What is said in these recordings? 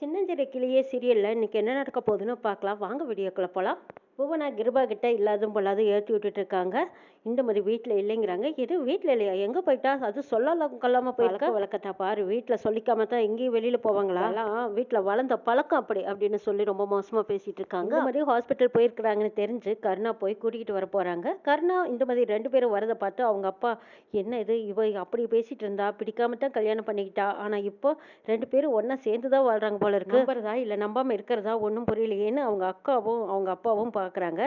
சின்னஞ்சிறு கிளியே சீரியலில் இன்றைக்கி என்ன நடக்க போகுதுன்னு பார்க்கலாம். வாங்க வீடியோக்குள்ளே போகலாம் புவனா கிருபா கிட்ட இல்லாதும் பொல்லாது ஏற்றி விட்டுட்டு இருக்காங்க இந்த மாதிரி வீட்டில் இல்லைங்கிறாங்க. இது வீட்டில் இல்லையா? எங்கே போயிட்டா? அது சொல்லலாம் கொள்ளாமல் போயிருக்க? வழக்கத்தா பாரு. வீட்டில் சொல்லிக்காம தான் எங்கேயும் வெளியில் போவாங்களா? வீட்டில் வளர்ந்த பழக்கம் அப்படி அப்படின்னு சொல்லி ரொம்ப மோசமாக பேசிட்டு இருக்காங்க இந்த மாதிரி ஹாஸ்பிட்டல் போயிருக்கிறாங்கன்னு தெரிஞ்சு கருணா போய் கூட்டிகிட்டு வர போகிறாங்க கருணா இந்த மாதிரி ரெண்டு பேரும் வரதை பார்த்து அவங்க அப்பா என்ன இது? இவ அப்படி பேசிட்டு இருந்தா பிடிக்காம தான் கல்யாணம் பண்ணிக்கிட்டா? ஆனால் இப்போ ரெண்டு பேரும் ஒன்றா சேர்ந்து தான் வாழ்றாங்க போல இருக்கு. நம்புறதா? இல்லை நம்பாம இருக்கிறதா? ஒன்றும் புரியலையேன்னு அவங்க அக்காவும் அவங்க அப்பாவும் பார்க்குறாங்க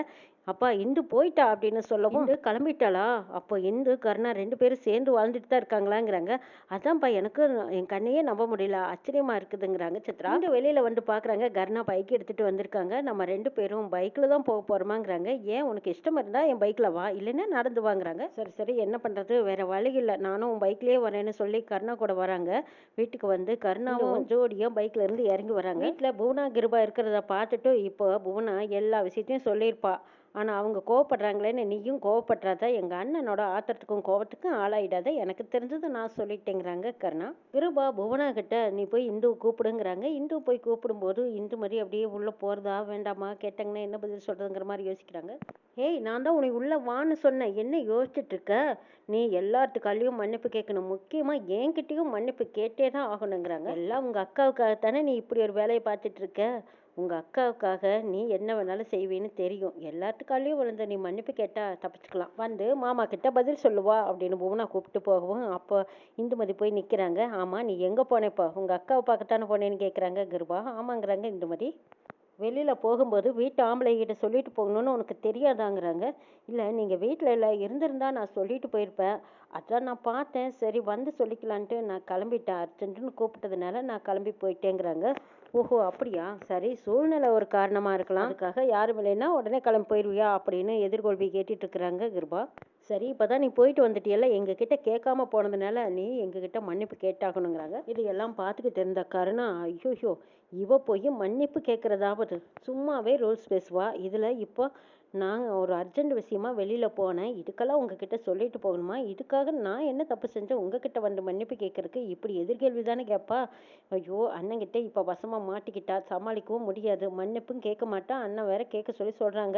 அப்பா இந்து போயிட்டா அப்படின்னு சொல்லவும் இந்து? கிளம்பிட்டாளா? அப்போ இந்து கருணா ரெண்டு பேரும் சேர்ந்து வாழ்ந்துட்டு தான் இருக்காங்களாங்கிறாங்க. அதான்ப்பா எனக்கு என் கண்ணையே நம்ப முடியல. ஆச்சரியமா இருக்குதுங்கிறாங்க சித்ரா. இந்த வெளியில வந்து பார்க்குறாங்க கருணா பைக் எடுத்துட்டு வந்திருக்காங்க. நம்ம ரெண்டு பேரும் பைக்கில் தான் போக போகிறோமாங்கிறாங்க ஏன் உனக்கு இஷ்டம் இருந்தா என் பைக்கில் வா. இல்லைன்னா நடந்து வாங்குறாங்க. சரி சரி என்ன பண்ணுறது வேற வழி இல்லை. நானும் உன் பைக்லேயே வரேன்னு சொல்லி கருணா கூட வராங்க. வீட்டுக்கு வந்து கருணாவும் ஜோடியும் பைக்ல இருந்து இறங்கி வராங்க. வீட்டில் புவனா கிருபா இருக்கிறத பார்த்துட்டு இப்போ புவனா எல்லா விஷயத்தையும் சொல்லியிருப்பா. ஆனால் அவங்க கோவப்படுறாங்களேன்னு நீயும் கோவப்படுறாத எங்கள் அண்ணனோட ஆத்திரத்துக்கும் கோவத்துக்கும் ஆளாயிடாத எனக்கு தெரிஞ்சது நான் சொல்லிட்டேங்கிறாங்க கருணா. கிருபா புவனா கிட்ட நீ போய் இந்து கூப்பிடுங்கிறாங்க. இந்து போய் கூப்பிடும்போது இந்து மாதிரி அப்படியே உள்ளே போகிறதா வேண்டாமா கேட்டாங்கன்னா என்ன பதில் சொல்கிறதுங்கிற மாதிரி யோசிக்கிறாங்க. ஏய் நான் தான் உனக்கு உள்ளே வான்னு சொன்னேன். என்ன யோசிச்சுட்டு இருக்க நீ எல்லாத்துக்காலையும் மன்னிப்பு கேட்கணும். முக்கியமாக என்கிட்டயும் மன்னிப்பு கேட்டே தான் ஆகணுங்கிறாங்க. எல்லாம் உங்கள் அக்காவுக்காக தானே நீ இப்படி ஒரு வேலையை பார்த்துட்டு இருக்க உங்கள் அக்காவுக்காக நீ என்ன வேணாலும் செய்வேன்னு தெரியும். எல்லாத்துக்காலையும் விழுந்து நீ மன்னிப்பு கேட்டால் தப்பிச்சுக்கலாம். வந்து மாமா கிட்ட பதில் சொல்லுவா அப்படின்னு புவனா கூப்பிட்டு போகவும் அப்போ இந்துமதி போய் நிற்கிறாங்க ஆமாம் நீ எங்கே போனேப்பா? உங்கள் அக்காவை பார்க்கத்தானே போனேன்னு கேட்குறாங்க கிருபா. ஆமாங்கிறாங்க இந்துமதி. வெளியில் போகும்போது வீட்டு ஆம்பளைகிட்ட சொல்லிட்டு போகணும்னு உனக்கு தெரியாதாங்கிறாங்க. இல்லை நீங்கள் வீட்டில் இல்லை இருந்திருந்தால் நான் சொல்லிட்டு போயிருப்பேன். அதான் நான் பார்த்தேன். சரி வந்து சொல்லிக்கலான்ட்டு நான் கிளம்பிட்டேன். அர்ஜென்ட்டுன்னு கூப்பிட்டதுனால நான் கிளம்பி போயிட்டேங்கிறாங்க. ஓஹோ அப்படியா? சரி சூழ்நிலை ஒரு காரணமாக இருக்கலாம். அதுக்காக யாரும் இல்லைன்னா உடனே கிளம்பி போயிடுவியா அப்படின்னு எதிர்கொள்வி கேட்டுட்டு இருக்கிறாங்க கிருபா. சரி இப்போதான் நீ போயிட்டு வந்துட்டியல்ல? எங்ககிட்ட கேட்காம போனதுனால நீ எங்ககிட்ட மன்னிப்பு கேட்டாகணுங்கிறாங்க. இது எல்லாம் பார்த்துக்கிட்டு இருந்த கருணா ஐயோயோ இவ போய் மன்னிப்பு கேட்குறதாவது? சும்மாவே ரூல்ஸ் பேசுவா? இதில் இப்போ நான் ஒரு அர்ஜென்ட் விஷயமா வெளியில் போனேன். இதுக்கெல்லாம் உங்ககிட்ட சொல்லிட்டு போகணுமா? இதுக்காக நான் என்ன தப்பு செஞ்சேன்? உங்ககிட்ட வந்து மன்னிப்பு கேட்கறதுக்கு இப்படி எதிர்கேள்வி தானே கேட்பா? ஐயோ அண்ணங்கிட்ட இப்போ வசமாக மாட்டிக்கிட்டா? சமாளிக்கவும் முடியாது. மன்னிப்பும் கேட்க மாட்டா. அண்ணன் வேற கேட்க சொல்லி சொல்கிறாங்க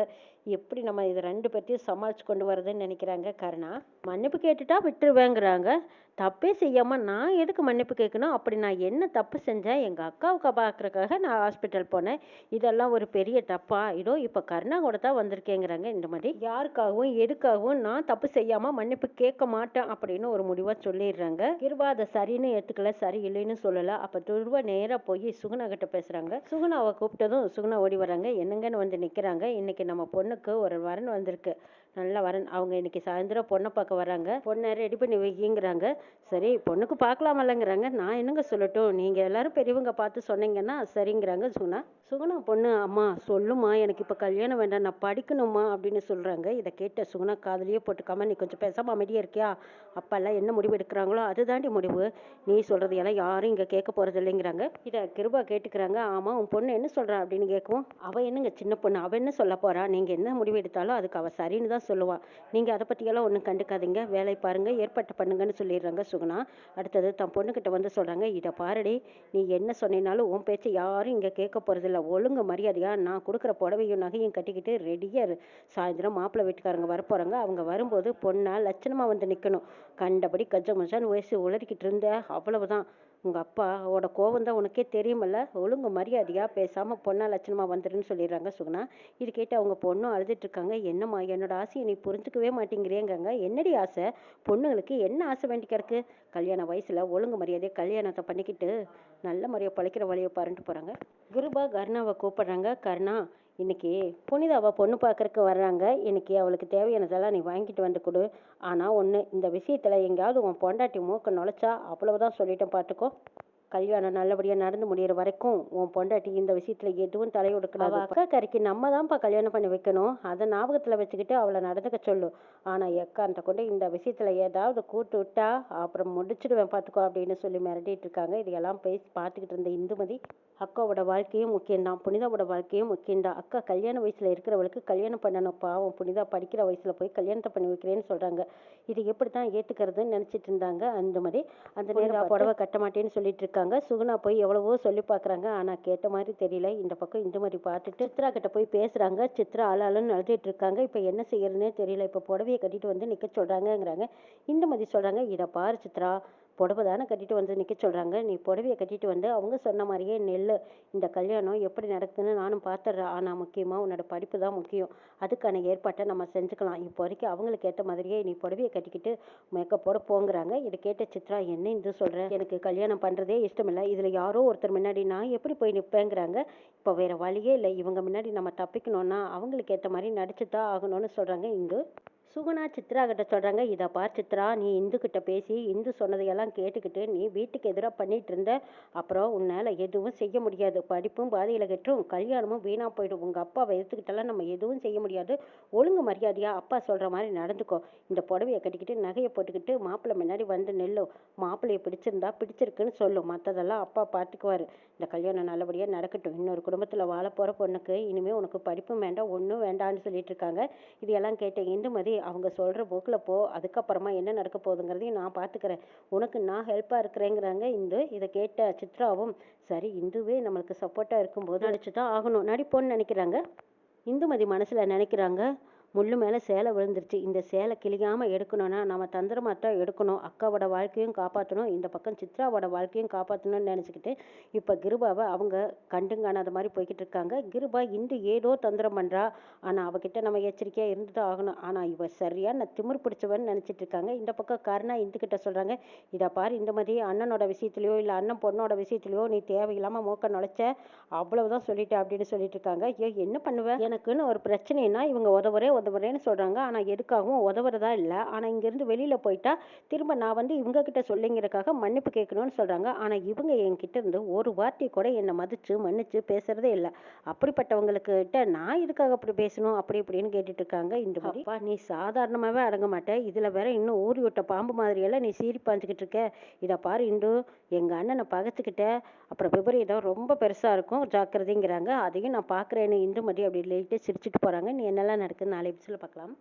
எப்படி நம்ம இது ரெண்டு பேர்த்தையும் சமாளித்து கொண்டு வரதுன்னு நினைக்கிறாங்க? கருணா மன்னிப்பு கேட்டுட்டா விட்டுருவேங்கிறாங்க. தப்பே செய்யாமல் நான் எதுக்கு மன்னிப்பு கேட்கணும்? அப்படி நான் என்ன தப்பு செஞ்சேன்? எங்கள் அக்காவுக்கு பார்க்குறக்காக நான் ஹாஸ்பிட்டல் போனேன். இதெல்லாம் ஒரு பெரிய தப்பா? இதோ இப்போ கருணா கூட தான் வந்திருக்கேங்கிறாங்க. இந்த மாதிரி யாருக்காகவும் எதுக்காகவும் நான் தப்பு செய்யாமல் மன்னிப்பு கேட்க மாட்டேன் அப்படின்னு ஒரு முடிவாக சொல்லிடுறாங்க. கிருபா அதை சரின்னு ஏற்றுக்கல சரி இல்லைன்னு சொல்லலை. அப்போ துருவா நேராக போய் சுகுணா கிட்ட பேசுகிறாங்க சுகுணாவை கூப்பிட்டதும் சுகுணா ஓடி வராங்க. என்னங்கன்னு வந்து நிற்கிறாங்க இன்னைக்கு நம்ம பொண்ணுக்கு ஒரு வரன் வந்திருக்கு. நல்லா வரன். அவங்க இன்னைக்கு சாயந்தரம் பொண்ணை பார்க்க வராங்க. பொண்ணை ரெடி பண்ணி வைக்கிங்கிறாங்க சரி பொண்ணுக்கு பார்க்கலாமல்லங்கிறாங்க. நான் என்னங்க சொல்லட்டும்? நீங்கள் எல்லாரும் பெரியவங்க பார்த்து சொன்னீங்கன்னா சரிங்கிறாங்க சுகுணா. சுகுணா பொண்ணு அம்மா சொல்லுமா எனக்கு இப்போ கல்யாணம் வேண்டாம். நான் படிக்கணுமா அப்படின்னு சொல்கிறாங்க இதை கேட்ட சுகுணா காதலியே போட்டுக்காம நீ கொஞ்சம் பேசாமல் அமைதியாக இருக்கியா? அப்பெல்லாம் என்ன முடிவு எடுக்கிறாங்களோ அதுதாண்டி முடிவு. நீ சொல்கிறது எல்லாம் யாரும் இங்கே கேட்க போகிறது இல்லைங்கிறாங்க. இதை கிருபா கேட்டுக்கிறாங்க. ஆமாம் உன் பொண்ணு என்ன சொல்கிறா அப்படின்னு கேட்கும் அவள் என்னங்க சின்ன பொண்ணு? அவள் என்ன சொல்ல போகிறா நீங்கள் என்ன முடிவு எடுத்தாலும் அதுக்கு அவள் சரின்னு தான் சொல்லுவாள் நீங்கள் அதை பற்றியெல்லாம் ஒன்றும் கண்டுக்காதீங்க. வேலை பாருங்கள் ஏற்பாட்டு பண்ணுங்கன்னு சொல்லிடுறாங்க சுகுணா. அடுத்தது தன் பொண்ணுக்கிட்ட வந்து சொல்கிறாங்க இதை பாருடி. நீ என்ன சொன்னீனாலும் உன் பேச்சை யாரும் இங்கே கேட்க போகிறதில்ல ஒழுங்கு மரியாதையா நான் கொடுக்குற புடவையும் நகையும் கட்டிக்கிட்டு ரெடியாக சாயந்தரம் மாப்பிள்ளை வீட்டுக்காரங்க வரப்போகிறாங்க அவங்க வரும்போது பொண்ணாக லட்சணமாக வந்து நிற்கணும் கண்டபடி கஜ மஜான்னு வயசு உளறிக்கிட்டு இருந்த. அவ்வளவுதான். உங்கள் அப்பாவோட கோவம் தான் உனக்கே தெரியுமல்ல? ஒழுங்கு மரியாதையாக பேசாமல் பொண்ணா லட்சணமாக வந்துடுன்னு சொல்லிடுறாங்க சுகுணா. இது கேட்டு அவங்க பொண்ணும் அழுதுட்டுருக்காங்க என்னம்மா என்னோட ஆசையை நீ புரிஞ்சுக்கவே மாட்டேங்கிறேங்காங்க. என்னடி ஆசை? பொண்ணுங்களுக்கு என்ன ஆசை வேண்டி கிடக்கு? கல்யாண வயசில் ஒழுங்கு மரியாதையை கல்யாணத்தை பண்ணிக்கிட்டு நல்ல முறையை பழைக்கிற வழியை பாருன்ட்டு போகிறாங்க குருபா கருணாவை கூப்பிடுறாங்க. கருணா இன்னைக்கு புனிதாவை பொண்ணு பார்க்கறக்கு வர்றாங்க. இன்னைக்கு அவளுக்கு தேவையானதெல்லாம் நீ வாங்கிட்டு வந்து கொடு. ஆனால் ஒன்று இந்த விஷயத்தில் எங்கேயாவது உன் பொண்டாட்டி மூக்க நுழைச்சா அவ்வளவுதான் சொல்லிட்டேன் பார்த்துக்கோ கல்யாணம் நல்லபடியாக நடந்து முடியிற வரைக்கும் உன் பொண்டாட்டி இந்த விஷயத்தில் எதுவும் தலையொடுக்கூடாது அக்கா கறிக்கு நம்ம தான்ப்பா கல்யாணம் பண்ணி வைக்கணும். அதை ஞாபகத்தில் வச்சுக்கிட்டு அவளை நடந்துக்க சொல்லு. ஆனால் எக்காந்த கொண்டு இந்த விஷயத்தில் ஏதாவது கூட்டு விட்டா அப்புறம் முடிச்சிடுவேன் பார்த்துக்கோ அப்படின்னு சொல்லி மிரட்டிட்டு இருக்காங்க. இதையெல்லாம் பேசி பார்த்துக்கிட்டு இருந்த இந்துமதி அக்காவோட வாழ்க்கையும் முக்கியம்தான். புனிதாவோட வாழ்க்கையும் முக்கியம்தான். அக்கா கல்யாண வயசில் இருக்கிறவளுக்கு கல்யாணம் பண்ணணும். பாவம் புனிதா படிக்கிற வயசில் போய் கல்யாணத்தை பண்ணி வைக்கிறேன்னு சொல்கிறாங்க இது எப்படி தான் ஏற்றுக்கிறதுன்னு நினச்சிட்டு இருந்தாங்க அந்த மாதிரி அந்த நேரம் புடவை கட்ட மாட்டேன்னு சொல்லிட்டு இருக்காங்க. சுகுணா போய் எவ்வளவோ சொல்லி பார்க்குறாங்க ஆனால் கேட்ட மாதிரி தெரியல. இந்த பக்கம் இந்த மாதிரி பார்த்துட்டு சித்ரா கிட்ட போய் பேசுகிறாங்க சித்ரா ஆளாளுன்னு அழுதுட்டு இருக்காங்க. இப்போ என்ன செய்யறதுனே தெரியல. இப்போ புடவையை கட்டிட்டு வந்து நிற்க சொல்கிறாங்கங்கிறாங்க இந்த மாதிரி சொல்கிறாங்க இதை பாரு சித்ரா. புடவை தானே கட்டிட்டு வந்து நிற்க சொல்கிறாங்க நீ புடவையை கட்டிட்டு வந்து அவங்க சொன்ன மாதிரியே நெல் இந்த கல்யாணம் எப்படி நடக்குதுன்னு நானும் பார்த்துட்றேன் ஆனால் முக்கியமாக உன்னோட படிப்பு தான் முக்கியம். அதுக்கான ஏற்பாட்டை நம்ம செஞ்சுக்கலாம். இப்போ வரைக்கும் அவங்களுக்கு ஏற்ற மாதிரியே நீ புடவையை கட்டிக்கிட்டு மேக்கப்போட போங்கிறாங்க. இதை கேட்ட சித்ரா என்ன இது சொல்கிறேன் எனக்கு கல்யாணம் பண்ணுறதே இஷ்டமில்லை. இதில் யாரோ ஒருத்தர் முன்னாடி நான் எப்படி போய் நிற்பேங்கிறாங்க இப்போ வேறு வழியே இல்லை. இவங்க முன்னாடி நம்ம தப்பிக்கணும்னா அவங்களுக்கு ஏற்ற மாதிரி நடிச்சு தான் ஆகணும்னு சொல்கிறாங்க இங்கு. சுகுணா சித்ரா கிட்ட சொல்கிறாங்க இதை பார் சித்ரா நீ இந்து கிட்ட பேசி இந்து சொன்னதையெல்லாம் கேட்டுக்கிட்டு நீ வீட்டுக்கு எதிராக பண்ணிட்டு இருந்த அப்புறம் உன்னால் எதுவும் செய்ய முடியாது. படிப்பும் பாதையில் கெட்டும் கல்யாணமும் வீணாக போயிடும். உங்கள் அப்பாவை எடுத்துக்கிட்டெல்லாம் நம்ம எதுவும் செய்ய முடியாது. ஒழுங்கு மரியாதையாக அப்பா சொல்கிற மாதிரி நடந்துக்கோ. இந்த புடவையை கட்டிக்கிட்டு நகையை போட்டுக்கிட்டு மாப்பிள்ளை முன்னாடி வந்து நெல்லும் மாப்பிள்ளையை பிடிச்சிருந்தா பிடிச்சிருக்குன்னு சொல்லும் மற்றதெல்லாம் அப்பா பார்த்துக்குவார் இந்த கல்யாணம் நல்லபடியாக நடக்கட்டும். இன்னொரு குடும்பத்தில் வாழ போகிற பொண்ணுக்கு இனிமேல் உனக்கு படிப்பும் வேண்டாம் ஒன்றும் வேண்டாம்னு சொல்லிட்டு இருக்காங்க. இதையெல்லாம் கேட்ட இந்துமதி அவங்க சொல்கிற போக்கில் போ அதுக்கப்புறமா என்ன நடக்க போகுதுங்கிறதையும் நான் பார்த்துக்கிறேன் உனக்கு நான் ஹெல்ப்பாக இருக்கிறேங்கிறாங்க இந்து. இதை கேட்ட சித்ராவும் சரி இந்துவே நம்மளுக்கு சப்போர்ட்டாக இருக்கும்போது நடிச்சு தான் ஆகணும். நடிப்போன்னு நினைக்கிறாங்க. இந்துமதி மனசில் நினைக்கிறாங்க. முள்ளு மேலே சேலை விழுந்துருச்சு. இந்த சேலை கிளியாமல் எடுக்கணும்னா நம்ம தந்திரமாக தான் எடுக்கணும். அக்காவோட வாழ்க்கையும் காப்பாற்றணும் இந்த பக்கம் சித்ராவோட வாழ்க்கையும் காப்பாற்றணும்னு நினச்சிக்கிட்டு இப்போ கிருபாவை அவங்க கண்டுங்கானாத மாதிரி போய்கிட்டு இருக்காங்க. கிருபா இன்று ஏதோ தந்திரம் பண்ணுறா ஆனால் அவகிட்ட நம்ம எச்சரிக்கையாக இருந்து தான் ஆகணும். ஆனால் இவ நான் திமிர் பிடிச்சவன்னு நினச்சிட்டு இருக்காங்க. இந்த பக்கம் கருணா இந்துக்கிட்ட சொல்கிறாங்க இதை பாரு இந்த மாதிரி அண்ணனோட விஷயத்துலையோ இல்லை அண்ணன் பொண்ணோட விஷயத்துலையோ நீ தேவையில்லாமல் மூக்க நுழைச்ச அவ்வளவுதான் சொல்லிட்டேன் அப்படின்னு சொல்லிட்டு இருக்காங்க. ஐயோ என்ன பண்ணுவேன் எனக்குன்னு ஒரு பிரச்சனைனா இவங்க உதவுறே உதவுறேன்னு சொல்கிறாங்க ஆனால் எதுக்காகவும் உதவுறதா இல்லை. ஆனால் இங்கேருந்து வெளியில் போயிட்டா திரும்ப நான் வந்து இவங்க கிட்ட சொல்லிங்கிறக்காக மன்னிப்பு கேட்கணும்னு சொல்கிறாங்க ஆனால் இவங்க என்கிட்ட இருந்து ஒரு வார்த்தை கூட என்னை மதித்து மன்னிச்சு பேசுறதே இல்லை. அப்படிப்பட்டவங்களுக்கிட்ட நான் இதுக்காக அப்படி பேசணும்? அப்படி இப்படின்னு கேட்டுட்டு இருக்காங்க இந்த அப்பா. நீ சாதாரணமாகவே அடங்க மாட்டேன் இதில் வேற இன்னும் ஊறி விட்ட பாம்பு மாதிரியெல்லாம் நீ சீறி பாஞ்சுக்கிட்டு இருக்க. இதை பாரு இந்து. எங்கள் அண்ணனை பகத்துக்கிட்ட. அப்புறம் விபரீதம் ரொம்ப பெருசாக இருக்கும். ஜாக்கிரதைங்கிறாங்க. அதையும் நான் பார்க்குறேன்னு இந்துமதி அப்படி லைட்டாக சிரிச்சிட்டு போகிறாங்க நீ என்னெல்லாம் நடக்குதுன்னு நாளை எபிசோடில் பார்க்கலாம்